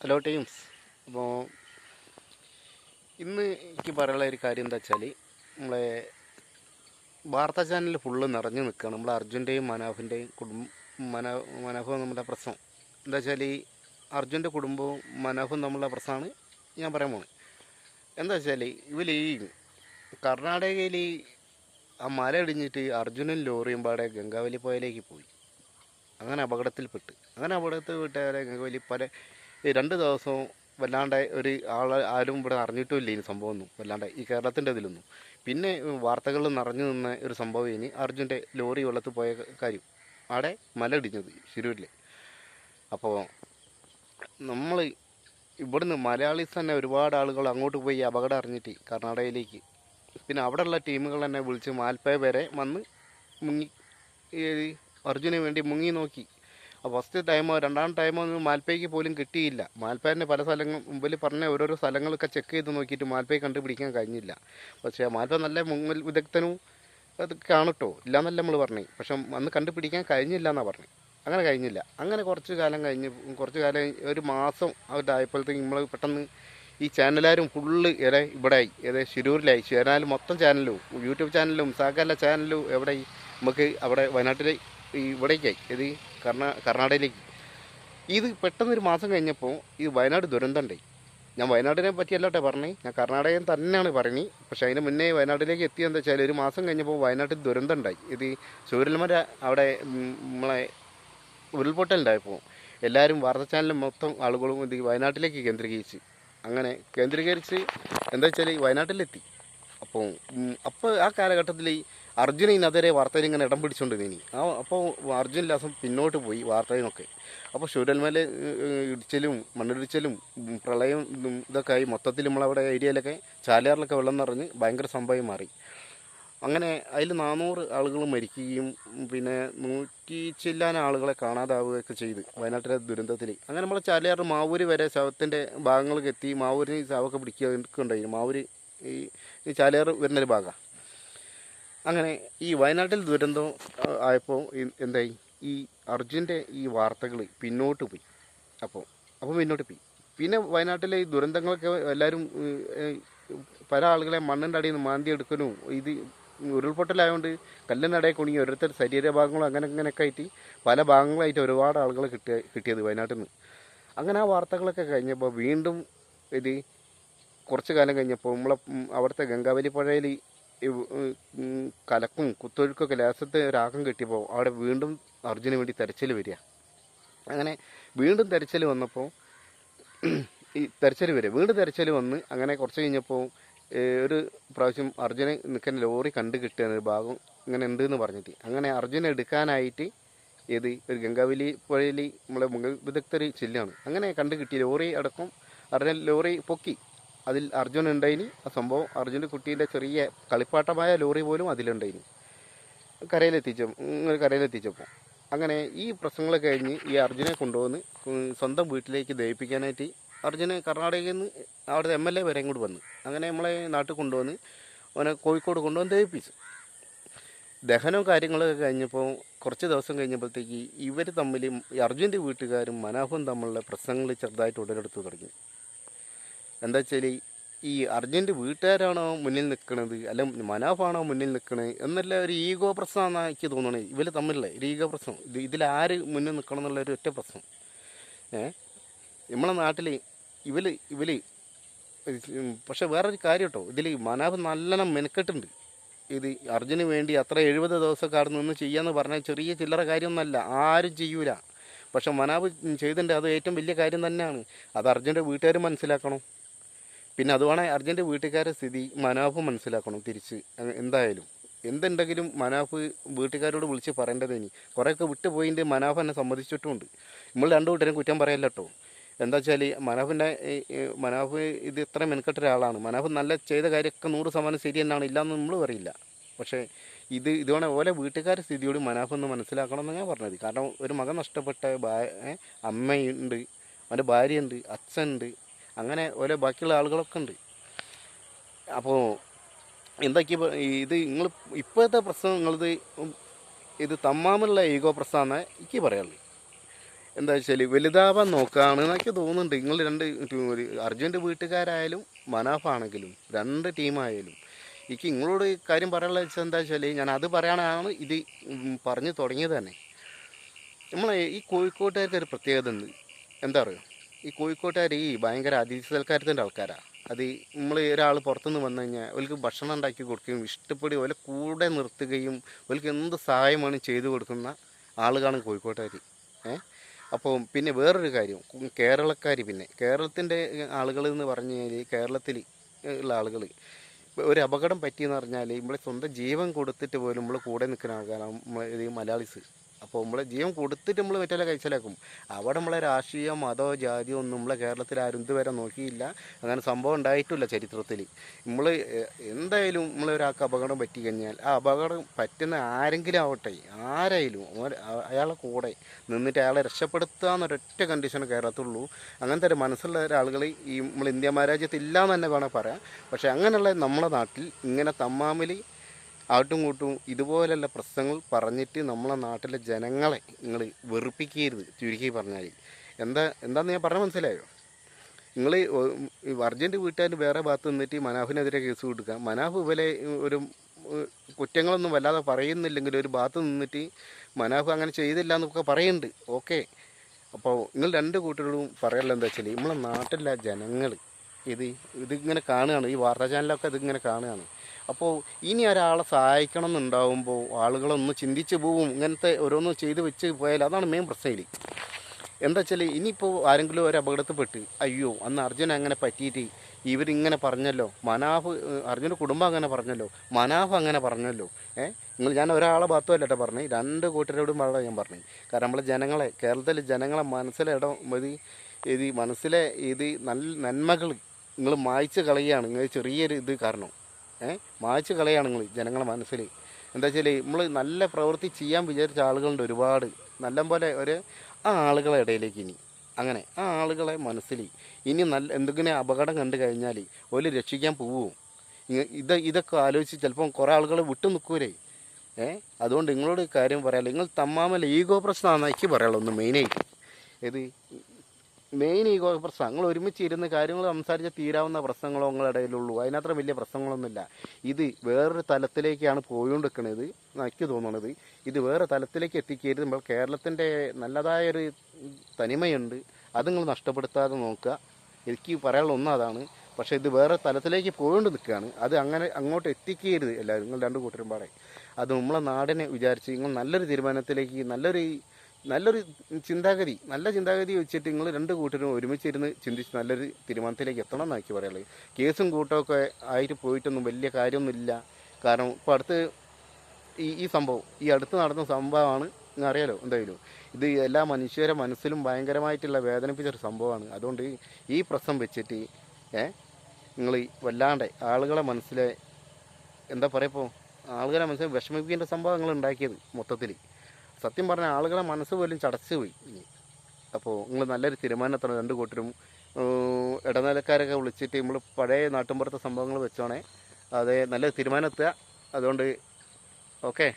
Hello teams അപ്പോൾ ഇന്ന് എനിക്ക് പറയാനുള്ള ഒരു കാര്യം എന്താ വെച്ചാൽ നമ്മളെ വാർത്താ ചാനൽ ഫുള്ള് നിറഞ്ഞു നിൽക്കുകയാണ് നമ്മളെ അർജുന്റെയും മനാഫിന്റെയും കുടുംബം മനാ മനാഫും നമ്മുടെ പ്രശ്നം. എന്താ വെച്ചാൽ ഈ അർജുന്റെ കുടുംബവും മനാഫും നമ്മളുടെ പ്രശ്നമാണ് ഞാൻ പറയാൻ പോകുന്നത് എന്താ വെച്ചാൽ ഇവർ ഈ കർണാടകയിൽ ആ മല ഇടിഞ്ഞിട്ട് അർജുനും ലോറിയും പാടെ ഗംഗാവലി പോയാലേക്ക് പോയി. അങ്ങനെ അപകടത്തിൽപ്പെട്ട്. അങ്ങനെ അപകടത്തിൽ അപകടത്തിൽപ്പെട്ടാലെ ഗംഗാവലി പല ഈ രണ്ട് ദിവസവും വല്ലാണ്ട് ഒരു ആൾ ആരും ഇവിടെ അറിഞ്ഞിട്ടുമില്ല ഈ സംഭവം ഒന്നും വല്ലാണ്ട് ഈ കേരളത്തിന്റെ ഇതിലൊന്നും. പിന്നെ വാർത്തകളിൽ നിറഞ്ഞു നിന്ന ഒരു സംഭവം ഇനി അർജുന്റെ ലോറി വെള്ളത്തിൽ പോയ കാര്യം. അവിടെ മല ഇടിഞ്ഞത് ശിരൂരിൽ അപ്പോൾ നമ്മൾ ഇവിടുന്ന് മലയാളീസ് തന്നെ ഒരുപാട് ആളുകൾ അങ്ങോട്ട് പോയി അപകടം അറിഞ്ഞിട്ട് കർണാടകയിലേക്ക്. പിന്നെ അവിടെയുള്ള ടീമുകൾ തന്നെ വിളിച്ച് മാൽപ്പയ വരെ വന്ന് മുങ്ങി അർജുനു വേണ്ടി മുങ്ങി നോക്കി. ഫസ്റ്റ് ടൈമോ രണ്ടാം ടൈമോ ഒന്നും മാൽപ്പയ്ക്ക് പോലും കിട്ടിയില്ല. മാൽപ്പേന്റെ പല സ്ഥലങ്ങൾ മുമ്പിൽ പറഞ്ഞ ഓരോരോ സ്ഥലങ്ങളൊക്കെ ചെക്ക് ചെയ്ത് നോക്കിയിട്ട് മാൽപ്പയെ കണ്ടുപിടിക്കാൻ കഴിഞ്ഞില്ല. പക്ഷേ മാൽപ്പ നല്ല മുങ്ങൽ വിദഗ്ധനും അത് കാണട്ടോ. ഇല്ലയെന്നല്ല നമ്മൾ പറഞ്ഞു. പക്ഷെ അന്ന് കണ്ടുപിടിക്കാൻ കഴിഞ്ഞില്ല എന്നാണ് പറഞ്ഞു. അങ്ങനെ കഴിഞ്ഞില്ല. അങ്ങനെ കുറച്ച് കാലം കഴിഞ്ഞ് കുറച്ച് കാലം ഒരു മാസം അവരായപ്പോഴത്തേക്ക് നമ്മൾ പെട്ടെന്ന് ഈ ചാനലാരും ഫുള്ള് ഏറെ ഇവിടെ ആയി ഏതെ ശിരൂരിലായി. ചാനൽ മൊത്തം ചാനലും യൂട്യൂബ് ചാനലും സകല ചാനലും എവിടെ നമുക്ക് അവിടെ വയനാട്ടിലെ ഈ ഇവിടേക്കായി ഇത് കർണാ കർണാടകയിലേക്ക്. ഇത് പെട്ടെന്ന് ഒരു മാസം കഴിഞ്ഞപ്പോൾ ഈ വയനാട് ദുരന്തം ഉണ്ടായി. ഞാൻ വയനാടിനെ പറ്റിയല്ലോട്ടെ പറഞ്ഞേ. ഞാൻ കർണാടകയിൽ തന്നെയാണ് പറഞ്ഞത് പക്ഷേ അതിന് മുന്നേ വയനാട്ടിലേക്ക് എത്തിയെന്ന് വെച്ചാൽ ഒരു മാസം കഴിഞ്ഞപ്പോൾ വയനാട്ടിൽ ദുരന്തം ഉണ്ടായി. ഇത് സൂര്യൽമര അവിടെ നമ്മളെ ഉരുൾപൊട്ടലുണ്ടായപ്പോൾ എല്ലാവരും വാർത്താ ചാനലും മൊത്തം ആളുകളും ഇത് വയനാട്ടിലേക്ക് കേന്ദ്രീകരിച്ച്. അങ്ങനെ കേന്ദ്രീകരിച്ച് എന്താ വെച്ചാൽ വയനാട്ടിലെത്തി. അപ്പോൾ അപ്പോൾ ആ കാലഘട്ടത്തിൽ ഈ അർജുനതിനെതിരെ വാർത്തയിൽ ഇങ്ങനെ ഇടം പിടിച്ചുകൊണ്ട് നീ ആ അപ്പോൾ അർജുൻ ലാസം പിന്നോട്ട് പോയി വാർത്തയിലൊക്കെ. അപ്പോൾ ശൂരൽമല ഇടിച്ചലും മണ്ണിടിച്ചലും പ്രളയം ഇതൊക്കെ ആയി. മൊത്തത്തിൽ നമ്മളവിടെ ഏരിയയിലൊക്കെ ചാലിയാറിലൊക്കെ വെള്ളം നിറഞ്ഞ് ഭയങ്കര സംഭവം മാറി. അങ്ങനെ അതിൽ നാനൂറ് ആളുകൾ മരിക്കുകയും പിന്നെ നൂറ്റി ചില്ലാന ആളുകളെ കാണാതാവുകയൊക്കെ ചെയ്ത് വയനാട്ടിലെ ദുരന്തത്തിൽ. അങ്ങനെ നമ്മൾ ചാലിയാർ മാവൂര് വരെ ശവത്തിന്റെ ഭാഗങ്ങൾക്ക് എത്തി മാവൂരിന് ശവമൊക്കെ പിടിക്കുകയുണ്ടായി മാവൂര് ഈ ഈ ചാലിയാർ വരുന്നൊരു ഭാഗമാണ് അങ്ങനെ ഈ വയനാട്ടിൽ ദുരന്തം ആയപ്പോൾ എന്തായി? ഈ അർജുന്റെ ഈ വാർത്തകൾ പിന്നോട്ട് പോയി. അപ്പോൾ അപ്പോൾ പിന്നോട്ട് പോയി. പിന്നെ വയനാട്ടിലെ ഈ ദുരന്തങ്ങളൊക്കെ എല്ലാവരും പല ആളുകളെ മണ്ണിന്റെ അടിയിൽ നിന്ന് മാന്തി എടുക്കലും ഇത് ഉരുൾപൊട്ടലായതുകൊണ്ട് കല്ലിനടയിൽ കുടുങ്ങി ഓരോരുത്തർ ശരീരഭാഗങ്ങളും അങ്ങനെ അങ്ങനെയൊക്കെ ആയിട്ട് പല ഭാഗങ്ങളായിട്ട് ഒരുപാട് ആളുകളെ കിട്ടിയ കിട്ടിയത് വയനാട്ടിൽ നിന്ന് അങ്ങനെ ആ വാർത്തകളൊക്കെ കഴിഞ്ഞപ്പോൾ വീണ്ടും ഇത് കുറച്ച് കാലം കഴിഞ്ഞപ്പോൾ നമ്മളെ അവിടുത്തെ ഗംഗാവലി പുഴയിൽ കലക്കും കുത്തൊഴുക്കൊക്കെ ലേസത്തെ ഒരാക്കം കിട്ടിയപ്പോൾ അവിടെ വീണ്ടും അർജുന് വേണ്ടി തെരച്ചിൽ വരിക. അങ്ങനെ വീണ്ടും തെരച്ചിൽ വന്നപ്പോൾ ഈ തെരച്ചിൽ വരിക. വീണ്ടും തെരച്ചിൽ വന്ന് അങ്ങനെ കുറച്ച് കഴിഞ്ഞപ്പോൾ ഒരു പ്രാവശ്യം അർജുനെ നിൽക്കുന്ന ലോറി കണ്ടു കിട്ടിയ ഒരു ഭാഗം ഇങ്ങനെ ഉണ്ട് എന്ന് പറഞ്ഞിട്ട്. അങ്ങനെ അർജുനെ എടുക്കാനായിട്ട് ഏത് ഒരു ഗംഗാവലി പുഴയിൽ നമ്മളെ വിദഗ്ധർ ചെല്ലാണ് അങ്ങനെ കണ്ടു കിട്ടി. ലോറി അടക്കം അർജുൻ ലോറി പൊക്കി. അതിൽ അർജുൻ ഉണ്ടായിന് ആ സംഭവം അർജുന്റെ കുട്ടീന്റെ ചെറിയ കളിപ്പാട്ടമായ ലോറി പോലും അതിലുണ്ടായിന്. കരയിലെത്തിച്ച കരയിലെത്തിച്ചപ്പോൾ. അങ്ങനെ ഈ പ്രശ്നങ്ങൾ കഴിഞ്ഞ് ഈ അർജുനെ കൊണ്ടുവന്ന് സ്വന്തം വീട്ടിലേക്ക് ദയിപ്പിക്കാനായിട്ട് അർജുനെ കർണാടകയിൽ നിന്ന് അവിടുത്തെ എം എൽ എ വരെ ഇങ്ങോട്ട് വന്നു. അങ്ങനെ നമ്മളെ നാട്ടിൽ കൊണ്ടുവന്ന് അവനെ കോഴിക്കോട് കൊണ്ടുവന്ന് ദയിപ്പിച്ചു ദഹനവും കാര്യങ്ങളൊക്കെ കഴിഞ്ഞപ്പോൾ കുറച്ച് ദിവസം കഴിഞ്ഞപ്പോഴത്തേക്ക് ഇവർ തമ്മിൽ അർജുന്റെ വീട്ടുകാരും മനാഫും തമ്മിലുള്ള പ്രശ്നങ്ങൾ ചെറുതായിട്ട് ഉടലെടുത്ത് തുടങ്ങി. എന്താ വെച്ചാൽ ഈ അർജന്റ് വീട്ടുകാരാണോ മുന്നിൽ നിൽക്കുന്നത് അല്ല മനാഫാണോ മുന്നിൽ നിൽക്കണത് എന്നല്ല ഒരു ഈഗോ പ്രശ്നമാണ് എനിക്ക് തോന്നുന്നത് ഇവർ തമ്മിലുള്ള ഒരു ഈഗോ പ്രശ്നം. ഇത് ഇതിലാര് മുന്നിൽ നിൽക്കണം എന്നുള്ള ഒരു ഒറ്റ പ്രശ്നം. ഏ? നമ്മളെ നാട്ടിൽ ഇവർ ഇവർ പക്ഷെ വേറൊരു കാര്യം കേട്ടോ ഇതിൽ മനാഫ് നല്ലോണം മെനക്കെട്ടുണ്ട്. ഇത് അർജുന് വേണ്ടി അത്ര എഴുപത് ദിവസമൊക്കെ അവിടെ നിന്ന് ചെയ്യാന്ന് പറഞ്ഞാൽ ചെറിയ ചില്ലറ കാര്യമൊന്നുമല്ല. ആരും ചെയ്യൂല. പക്ഷെ മനാഫ് ചെയ്തിട്ടുണ്ട് അത് ഏറ്റവും വലിയ കാര്യം തന്നെയാണ്. അത് അർജുന്റെ വീട്ടുകാർ മനസ്സിലാക്കണം. പിന്നെ അതുവാണ് അർജുന്റെ വീട്ടുകാരുടെ സ്ഥിതി മനാഫ് മനസ്സിലാക്കണം തിരിച്ച്. എന്തായാലും. എന്തുണ്ടെങ്കിലും മനാഫ് വീട്ടുകാരോട് വിളിച്ച് പറയേണ്ടത് ഇനി. കുറേയൊക്കെ വിട്ടുപോയിന്റെ മനാഫ് എന്നെ സമ്മതിച്ചിട്ടുമുണ്ട് നമ്മൾ രണ്ടു കൂട്ടരും കുറ്റം പറയല്ല കേട്ടോ എന്താ വെച്ചാൽ മനാഫിന്റെ മനാഫ് ഇത് ഇത്ര മെനക്കെട്ട ഒരാളാണ്. മനാഫ് നല്ല ചെയ്ത കാര്യമൊക്കെ നൂറ് ശതമാനം ശരി തന്നെയാണ് ഇല്ലയെന്ന് നമ്മൾ പറയില്ല. പക്ഷേ ഇത് ഇതുപോലെ ഓലെ വീട്ടുകാരുടെ സ്ഥിതിയോട് മനാഫ് ഒന്ന് മനസ്സിലാക്കണം എന്ന് ഞാൻ പറഞ്ഞത്. കാരണം ഒരു മകൻ നഷ്ടപ്പെട്ട ഭാ അമ്മയുണ്ട് അവന്റെ ഭാര്യയുണ്ട് അച്ഛനുണ്ട് അങ്ങനെ ഓരോ ബാക്കിയുള്ള ആളുകളൊക്കെ ഉണ്ട്. അപ്പോൾ എന്തൊക്കെ ഇത് നിങ്ങൾ ഇപ്പോഴത്തെ പ്രശ്നം നിങ്ങളിത് ഇത് തമ്മാമുള്ള ഈഗോ പ്രശ്നമാണ് എനിക്ക് പറയാനുള്ളത് എന്താ വെച്ചാൽ വലുതാവാൻ നോക്കുകയാണ് എന്നൊക്കെ തോന്നുന്നുണ്ട്. നിങ്ങൾ രണ്ട് അർജുന്റെ വീട്ടുകാരായാലും മനാഫാണെങ്കിലും രണ്ട് ടീമായാലും എനിക്ക് നിങ്ങളോട് കാര്യം പറയാനുള്ള വെച്ചാൽ എന്താ വെച്ചാൽ ഞാൻ അത് പറയാനാണ് ഇത് പറഞ്ഞു തുടങ്ങിയത് തന്നെ. നമ്മളെ ഈ കോഴിക്കോട്ടുകാർക്ക് ഒരു പ്രത്യേകത ഉണ്ട്. എന്താ പറയുക ഈ കോഴിക്കോട്ടുകാർ ഈ ഭയങ്കര അതിഥി സൽക്കാരത്തിന്റെ ആൾക്കാരാണ് അത് നമ്മൾ ഒരാൾ പുറത്തുനിന്ന് വന്നു കഴിഞ്ഞാൽ അവർക്ക് ഭക്ഷണം ഉണ്ടാക്കി കൊടുക്കുകയും ഇഷ്ടപ്പെടുകയും അവരെ കൂടെ നിർത്തുകയും അവർക്ക് എന്ത് സഹായമാണ് ചെയ്തു കൊടുക്കുന്ന ആളുകളാണ് കോഴിക്കോട്ടുകാർ ഏ? അപ്പോൾ പിന്നെ വേറൊരു കാര്യം. കേരളക്കാർ പിന്നെ കേരളത്തിന്റെ ആളുകൾ എന്ന് പറഞ്ഞു കഴിഞ്ഞാൽ കേരളത്തിൽ ഉള്ള ആളുകൾ ഒരു അപകടം പറ്റിയെന്ന് പറഞ്ഞാൽ നമ്മളെ സ്വന്തം ജീവൻ കൊടുത്തിട്ട് പോലും നമ്മൾ കൂടെ നിൽക്കുന്ന ആൾക്കാരാണ് നമ്മൾ മലയാളീസ്. അപ്പോൾ നമ്മളെ ജീവൻ കൊടുത്തിട്ട് നമ്മൾ മറ്റേ കഴിച്ചലാക്കും. അവിടെ നമ്മളെ രാഷ്ട്രീയം മതോ ജാതിയോ ഒന്നും നമ്മളെ കേരളത്തിൽ ആരും ഇതുവരെ നോക്കിയില്ല. അങ്ങനെ സംഭവം ഉണ്ടായിട്ടില്ല ചരിത്രത്തിൽ നമ്മൾ എന്തായാലും നമ്മളൊരാൾക്ക് അപകടം പറ്റി കഴിഞ്ഞാൽ ആ അപകടം പറ്റുന്ന ആരെങ്കിലും ആവട്ടെ ആരായാലും അയാളെ കൂടെ നിന്നിട്ട് അയാളെ രക്ഷപ്പെടുത്തുക എന്നൊരൊറ്റ കണ്ടീഷൻ കേരളത്തിലുള്ളൂ. അങ്ങനത്തെ ഒരു മനസ്സുള്ള ഒരാളുകൾ ഈ നമ്മൾ ഇന്ത്യ മഹാരാജ്യത്ത് ഇല്ല എന്ന് തന്നെ വേണമെങ്കിൽ പറയാം. പക്ഷേ അങ്ങനെയുള്ള നമ്മുടെ നാട്ടിൽ ഇങ്ങനെ തമ്മാമിൽ ആട്ടും കൂട്ടും ഇതുപോലെയുള്ള പ്രശ്നങ്ങൾ പറഞ്ഞിട്ട് നമ്മളെ നാട്ടിലെ ജനങ്ങളെ നിങ്ങൾ വെറുപ്പിക്കരുത് ചുരുക്കി പറഞ്ഞാൽ. എന്താ എന്താണെന്ന് ഞാൻ പറഞ്ഞ മനസ്സിലായോ? നിങ്ങൾ അർജന്റ് വീട്ടുകാർ വേറെ ഭാഗത്ത് നിന്നിട്ട് മനാഫിനെതിരെ കേസ് കൊടുക്കുക. മനാഫ് ഇവലെ ഒരു കുറ്റങ്ങളൊന്നും വല്ലാതെ പറയുന്നില്ലെങ്കിൽ ഒരു ഭാഗത്ത് നിന്നിട്ട് മനാഫ് അങ്ങനെ ചെയ്തില്ല എന്നൊക്കെ പറയുന്നുണ്ട്. ഓക്കെ. അപ്പോൾ നിങ്ങൾ രണ്ട് കൂട്ടരോടും പറയാനുള്ള എന്താ വെച്ചാൽ നമ്മളെ നാട്ടിലെ ജനങ്ങൾ ഇത് ഇതിങ്ങനെ കാണുകയാണ്. ഈ വാർത്താ ചാനലൊക്കെ ഇതിങ്ങനെ കാണുകയാണ്. അപ്പോൾ ഇനി ഒരാളെ സഹായിക്കണം എന്നുണ്ടാവുമ്പോൾ ആളുകളൊന്ന് ചിന്തിച്ച് പോവും. ഇങ്ങനത്തെ ഓരോന്നും ചെയ്ത് വെച്ച് പോയാൽ അതാണ് മെയിൻ പ്രശ്നം എന്താ വെച്ചാൽ ഇനിയിപ്പോൾ ആരെങ്കിലും ഒരു അപകടത്തിൽപ്പെട്ട് അയ്യോ അന്ന് അർജുൻ അങ്ങനെ പറ്റിയിട്ട് ഇവരിങ്ങനെ പറഞ്ഞല്ലോ. മനാഫ് അർജുന്റെ കുടുംബം അങ്ങനെ പറഞ്ഞല്ലോ. മനാഫ് അങ്ങനെ പറഞ്ഞല്ലോ. ഏഹ് നിങ്ങൾ ഞാൻ ഒരാളെ ഭാഗത്തുമല്ല കേട്ടോ പറഞ്ഞു. രണ്ട് കൂട്ടരോടും വളരെ ഞാൻ പറഞ്ഞു. കാരണം നമ്മളെ ജനങ്ങളെ കേരളത്തിലെ ജനങ്ങളെ മനസ്സിലെ ഇടം ഇത് ഇത് മനസ്സിലെ ഇത് നല്ല നന്മകൾ നിങ്ങൾ മായ്ച്ച് കളയുകയാണ്. നിങ്ങൾ ചെറിയൊരു ഇത് കാരണം. ഏഹ് മായ്ച്ച് കളയാണ് നിങ്ങൾ ജനങ്ങളുടെ മനസ്സിൽ. എന്താ വെച്ചാൽ നമ്മൾ നല്ല പ്രവൃത്തി ചെയ്യാൻ വിചാരിച്ച ആളുകളുണ്ട് ഒരുപാട്. നല്ലപോലെ ഒരു ആ ആളുകളെ ഇടയിലേക്ക് ഇനി. അങ്ങനെ ആ ആളുകളെ മനസ്സിൽ ഇനി നല്ല എന്തെങ്കിലും അപകടം കണ്ടു കഴിഞ്ഞാൽ ഒരു രക്ഷിക്കാൻ പോവും. ഇത് ഇതൊക്കെ ആലോചിച്ച് ചിലപ്പം കുറേ ആളുകൾ വിട്ടു നിൽക്കൂലേ. ഏ? അതുകൊണ്ട് നിങ്ങളോട് കാര്യം പറയാമല്ലോ നിങ്ങൾ തമ്മാമല്ല ഈഗോ പ്രശ്നമാണ് എനിക്ക് പറയാനുള്ളൂ ഒന്ന് മെയിനായിട്ട് ഇത് മെയിൻ ഈഗോ പ്രശ്നം. നിങ്ങൾ ഒരുമിച്ച് ഇരുന്ന് കാര്യങ്ങൾ സംസാരിച്ച് തീരാവുന്ന പ്രശ്നങ്ങളോ നിങ്ങളുടെ ഇടയിലുള്ളൂ. അതിനത്ര വലിയ പ്രശ്നങ്ങളൊന്നുമില്ല. ഇത് വേറൊരു തലത്തിലേക്കാണ് പോയിക്കൊണ്ടിരിക്കുന്നത് എനിക്ക് തോന്നുന്നത് ഇത് വേറെ തലത്തിലേക്ക് എത്തിക്കരുത്. നമ്മൾ കേരളത്തിന്റെ നല്ലതായൊരു തനിമയുണ്ട്. അത് നിങ്ങൾ നഷ്ടപ്പെടുത്താതെ നോക്കുക. എനിക്ക് പറയാനുള്ള ഒന്നും അതാണ്. പക്ഷേ ഇത് വേറെ തലത്തിലേക്ക് പോയിക്കൊണ്ട് നിൽക്കുകയാണ്. അത് അങ്ങനെ അങ്ങോട്ട് എത്തിക്കരുത് എല്ലാവരും. നിങ്ങൾ രണ്ട് കൂട്ടരും പാടെ. അത് നമ്മളെ നാടിനെ വിചാരിച്ച് നിങ്ങൾ നല്ലൊരു തീരുമാനത്തിലേക്ക് നല്ലൊരു നല്ലൊരു ചിന്താഗതി നല്ല ചിന്താഗതി വെച്ചിട്ട് നിങ്ങൾ രണ്ട് കൂട്ടരും ഒരുമിച്ചിരുന്ന് ചിന്തിച്ച് നല്ലൊരു തീരുമാനത്തിലേക്ക് എത്തണം എന്നാക്കി പറയുള്ളത് കേസും കൂട്ടമൊക്കെ ആയിട്ട് പോയിട്ടൊന്നും വലിയ കാര്യമൊന്നുമില്ല. കാരണം ഇപ്പോൾ അടുത്ത് ഈ ഈ സംഭവം ഈ അടുത്ത് നടന്ന സംഭവമാണ് അറിയാലോ എന്തായാലും. ഇത് എല്ലാ മനുഷ്യരെ മനസ്സിലും ഭയങ്കരമായിട്ടുള്ള വേദനിപ്പിച്ചൊരു സംഭവമാണ്. അതുകൊണ്ട് ഈ പ്രശ്നം വെച്ചിട്ട് ഏ നിങ്ങൾ വല്ലാണ്ട് ആളുകളെ മനസ്സിലെ എന്താ പറയുക ആളുകളെ മനസ്സിൽ വിഷമിപ്പിക്കേണ്ട സംഭവം നിങ്ങൾ ഉണ്ടാക്കിയത് മൊത്തത്തിൽ. സത്യം പറഞ്ഞാൽ ആളുകളെ മനസ്സ് പോലും ചടച്ചു പോയി. ഇനി അപ്പോൾ നിങ്ങൾ നല്ലൊരു തീരുമാനത്താണ് രണ്ട് കൂട്ടരും ഇടനിലക്കാരൊക്കെ വിളിച്ചിട്ട് നമ്മൾ പഴയ നാട്ടിൻപുറത്തെ സംഭവങ്ങൾ വെച്ചോണേ. അതെ നല്ലൊരു തീരുമാനം എത്തുക. അതുകൊണ്ട് ഓക്കെ.